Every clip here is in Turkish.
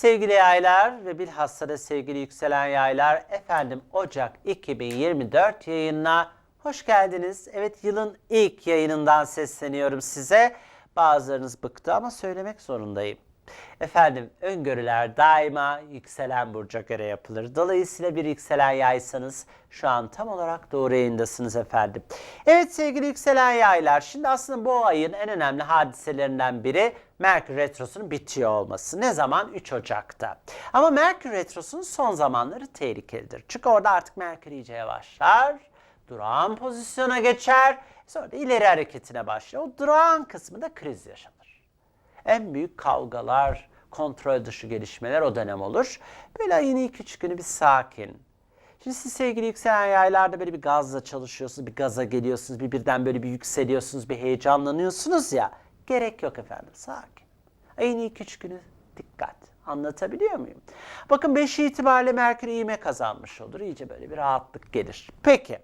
Sevgili yaylar ve bilhassa da sevgili yükselen yaylar efendim Ocak 2024 yayınına hoş geldiniz. Evet yılın ilk yayınından sesleniyorum size. Bazılarınız bıktı ama söylemek zorundayım. Efendim öngörüler daima yükselen burca göre yapılır. Dolayısıyla bir yükselen yaysanız şu an tam olarak doğru yayındasınız efendim. Evet sevgili yükselen yaylar şimdi aslında bu ayın en önemli hadiselerinden biri Merkür Retrosu'nun bitiyor olması. Ne zaman? 3 Ocak'ta. Ama Merkür Retrosu'nun son zamanları tehlikelidir. Çünkü orada artık Merkür iyice yavaşlar, durağan pozisyona geçer, sonra da ileri hareketine başlar. O durağan kısmında kriz yaşanır. En büyük kavgalar, kontrol dışı gelişmeler o dönem olur. Böyle ayın ilk üç günü bir sakin. Şimdi siz sevgili yükselen yaylarda böyle bir gazla çalışıyorsunuz, bir gaza geliyorsunuz, bir birden böyle bir yükseliyorsunuz, bir heyecanlanıyorsunuz ya. Gerek yok efendim, sakin. Ayın ilk üç günü dikkat. Anlatabiliyor muyum? Bakın 5 itibariyle Merkür iğme kazanmış olur. İyice böyle bir rahatlık gelir. Peki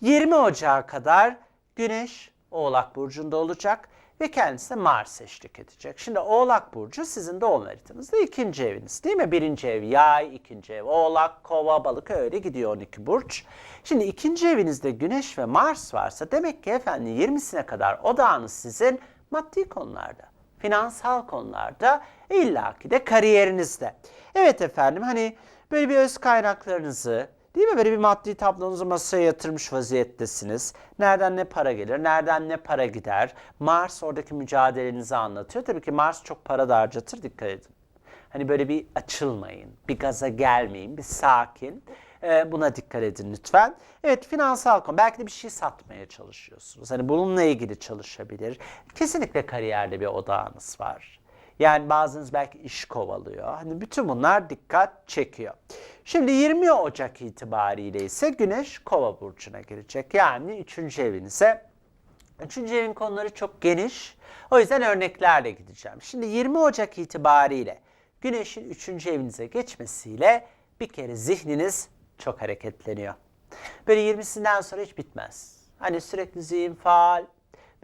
20 Ocağı kadar Güneş Oğlak Burcu'nda olacak ve kendisi de Mars eşlik edecek. Şimdi Oğlak Burcu sizin doğum haritanızda ikinci eviniz değil mi? Birinci ev yay, ikinci ev oğlak, kova, balık öyle gidiyor 12 burç. Şimdi ikinci evinizde Güneş ve Mars varsa demek ki efendim 20'sine kadar odağınız sizin maddi konularda, finansal konularda, illaki de kariyerinizde. Evet efendim hani böyle bir öz kaynaklarınızı, Değil mi? Böyle bir maddi tablonuzu masaya yatırmış vaziyettesiniz. Nereden ne para gelir, nereden ne para gider. Mars oradaki mücadelenizi anlatıyor. Tabii ki Mars çok para da harcatır, dikkat edin. Hani böyle bir açılmayın, bir gaza gelmeyin, bir sakin. Ee, buna dikkat edin lütfen. Evet finansal konu. Belki de bir şey satmaya çalışıyorsunuz. Hani bununla ilgili çalışabilir. Kesinlikle kariyerde bir odağınız var. Yani bazınız belki iş kovalıyor. Hani bütün bunlar dikkat çekiyor. Şimdi 20 Ocak itibariyle ise Güneş Kova burcuna girecek. Yani 3. evinize. 3. evin konuları çok geniş. O yüzden örneklerle gideceğim. Şimdi 20 Ocak itibariyle Güneş'in 3. evinize geçmesiyle bir kere zihniniz çok hareketleniyor. Böyle 20'sinden sonra hiç bitmez. Hani sürekli zihin faal,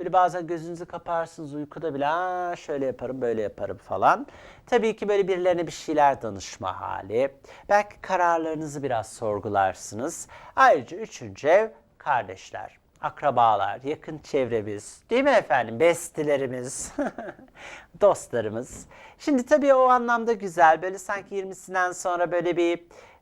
Böyle bazen gözünüzü kaparsınız uykuda bile Aa, şöyle yaparım böyle yaparım falan. Tabii ki böyle birilerine bir şeyler danışma hali. Belki kararlarınızı biraz sorgularsınız. Ayrıca üçüncü ev kardeşler, akrabalar, yakın çevremiz, değil mi efendim? Bestilerimiz, dostlarımız. Şimdi tabii o anlamda güzel. Böyle sanki 20'sinden sonra böyle bir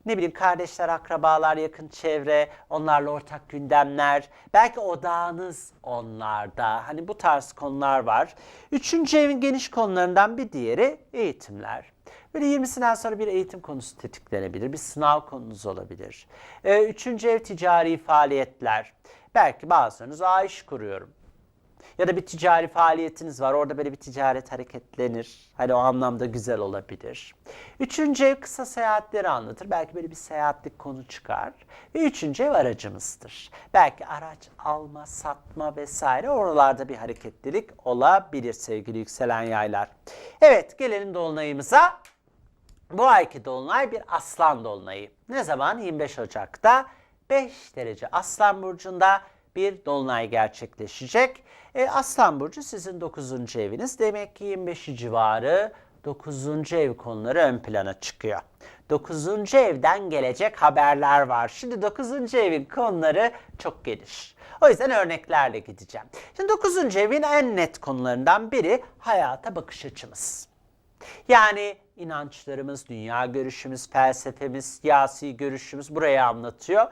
ne bileyim kardeşler, akrabalar, yakın çevre, onlarla ortak gündemler, belki odağınız onlarda. Hani bu tarz konular var. Üçüncü evin geniş konularından bir diğeri eğitimler. Böyle 20'sinden sonra bir eğitim konusu tetiklenebilir, bir sınav konunuz olabilir. Ee, üçüncü ev ticari faaliyetler. Belki bazılarınız Aa, iş kuruyorum. Ya da bir ticari faaliyetiniz var. Orada böyle bir ticaret hareketlenir. Hani o anlamda güzel olabilir. Üçüncü ev kısa seyahatleri anlatır. Belki böyle bir seyahatlik konu çıkar. Ve üçüncü ev aracımızdır. Belki araç alma, satma vesaire oralarda bir hareketlilik olabilir sevgili yükselen yaylar. Evet gelelim dolunayımıza. Bu ayki dolunay bir aslan dolunayı. Ne zaman? 25 Ocak'ta 5 derece aslan burcunda bir dolunay gerçekleşecek. E, Aslan Burcu sizin 9. eviniz. Demek ki 25 civarı 9. ev konuları ön plana çıkıyor. 9. evden gelecek haberler var. Şimdi 9. evin konuları çok geniş. O yüzden örneklerle gideceğim. Şimdi 9. evin en net konularından biri hayata bakış açımız. Yani inançlarımız, dünya görüşümüz, felsefemiz, siyasi görüşümüz burayı anlatıyor.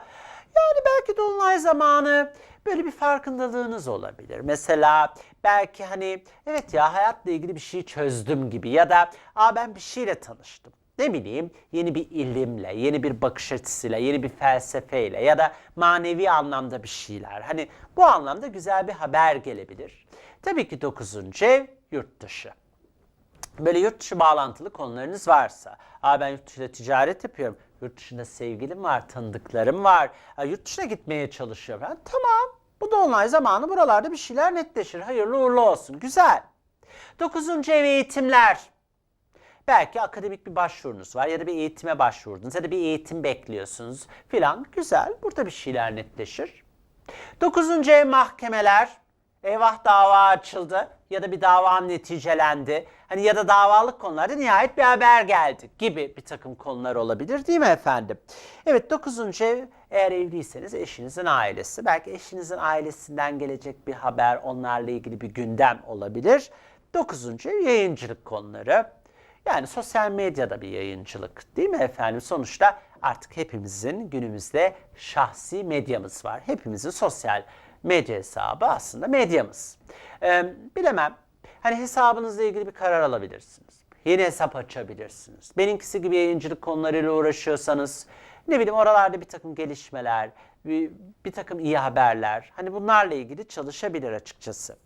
Yani belki dolunay zamanı böyle bir farkındalığınız olabilir. Mesela belki hani evet ya hayatla ilgili bir şey çözdüm gibi ya da aa ben bir şeyle tanıştım. Ne bileyim yeni bir ilimle, yeni bir bakış açısıyla, yeni bir felsefeyle ya da manevi anlamda bir şeyler. Hani bu anlamda güzel bir haber gelebilir. Tabii ki 9. ev yurt dışı böyle yurt dışı bağlantılı konularınız varsa, Aa ben yurt dışında ticaret yapıyorum, yurt dışında sevgilim var, tanıdıklarım var, Aa, yurt dışına gitmeye çalışıyorum. Yani, tamam, bu dolunay zamanı buralarda bir şeyler netleşir. Hayırlı uğurlu olsun, güzel. Dokuzuncu ev eğitimler. Belki akademik bir başvurunuz var ya da bir eğitime başvurdunuz ya da bir eğitim bekliyorsunuz filan. Güzel, burada bir şeyler netleşir. Dokuzuncu ev mahkemeler. Eyvah dava açıldı ya da bir davam neticelendi. Hani ya da davalık konularda nihayet bir haber geldi gibi bir takım konular olabilir değil mi efendim? Evet dokuzuncu ev eğer evliyseniz eşinizin ailesi. Belki eşinizin ailesinden gelecek bir haber onlarla ilgili bir gündem olabilir. Dokuzuncu ev yayıncılık konuları. Yani sosyal medyada bir yayıncılık değil mi efendim? Sonuçta artık hepimizin günümüzde şahsi medyamız var. Hepimizin sosyal medya hesabı aslında medyamız. Ee, bilemem. Hani hesabınızla ilgili bir karar alabilirsiniz. Yeni hesap açabilirsiniz. Benimkisi gibi yayıncılık konularıyla uğraşıyorsanız ne bileyim oralarda bir takım gelişmeler, bir, bir takım iyi haberler. Hani bunlarla ilgili çalışabilir açıkçası.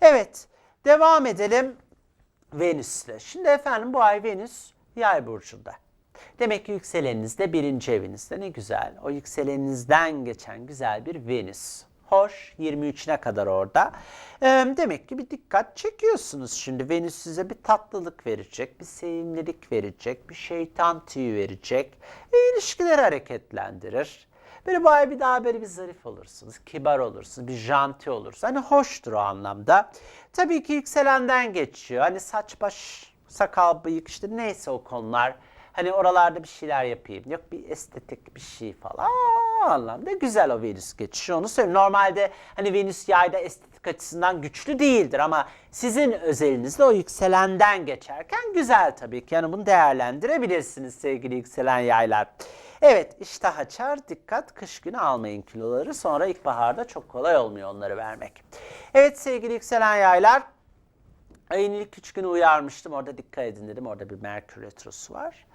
Evet devam edelim. Venüs'le. Şimdi efendim bu ay Venüs yay burcunda. Demek ki yükseleniniz de birinci evinizde ne güzel. O yükseleninizden geçen güzel bir Venüs. Hoş 23'üne kadar orada. Ee, demek ki bir dikkat çekiyorsunuz şimdi. Venüs size bir tatlılık verecek, bir sevimlilik verecek, bir şeytan tüyü verecek. E, ilişkileri hareketlendirir. Böyle ay bir daha böyle bir zarif olursunuz, kibar olursunuz, bir janti olursunuz. Hani hoştur o anlamda. Tabii ki yükselenden geçiyor. Hani saç baş, sakal, bıyık işte neyse o konular. Hani oralarda bir şeyler yapayım. Yok bir estetik bir şey falan anlamda güzel o Venüs geçişi onu söyleyeyim. Normalde hani Venüs yayda estetik açısından güçlü değildir ama sizin özelinizde o yükselenden geçerken güzel tabii ki. Yani bunu değerlendirebilirsiniz sevgili yükselen yaylar. Evet iştah açar dikkat kış günü almayın kiloları sonra ilkbaharda çok kolay olmuyor onları vermek. Evet sevgili yükselen yaylar ayın ilk üç günü uyarmıştım orada dikkat edin dedim orada bir Merkür Retrosu var.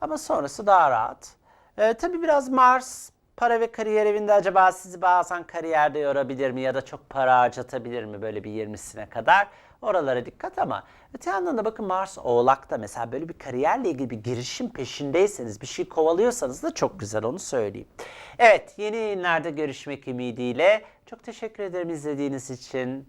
Ama sonrası daha rahat. Ee, tabii biraz Mars para ve kariyer evinde acaba sizi bazen kariyerde yorabilir mi ya da çok para harcatabilir mi böyle bir 20'sine kadar? Oralara dikkat ama öte yandan da bakın Mars Oğlak'ta mesela böyle bir kariyerle ilgili bir girişim peşindeyseniz, bir şey kovalıyorsanız da çok güzel onu söyleyeyim. Evet yeni yayınlarda görüşmek ümidiyle çok teşekkür ederim izlediğiniz için.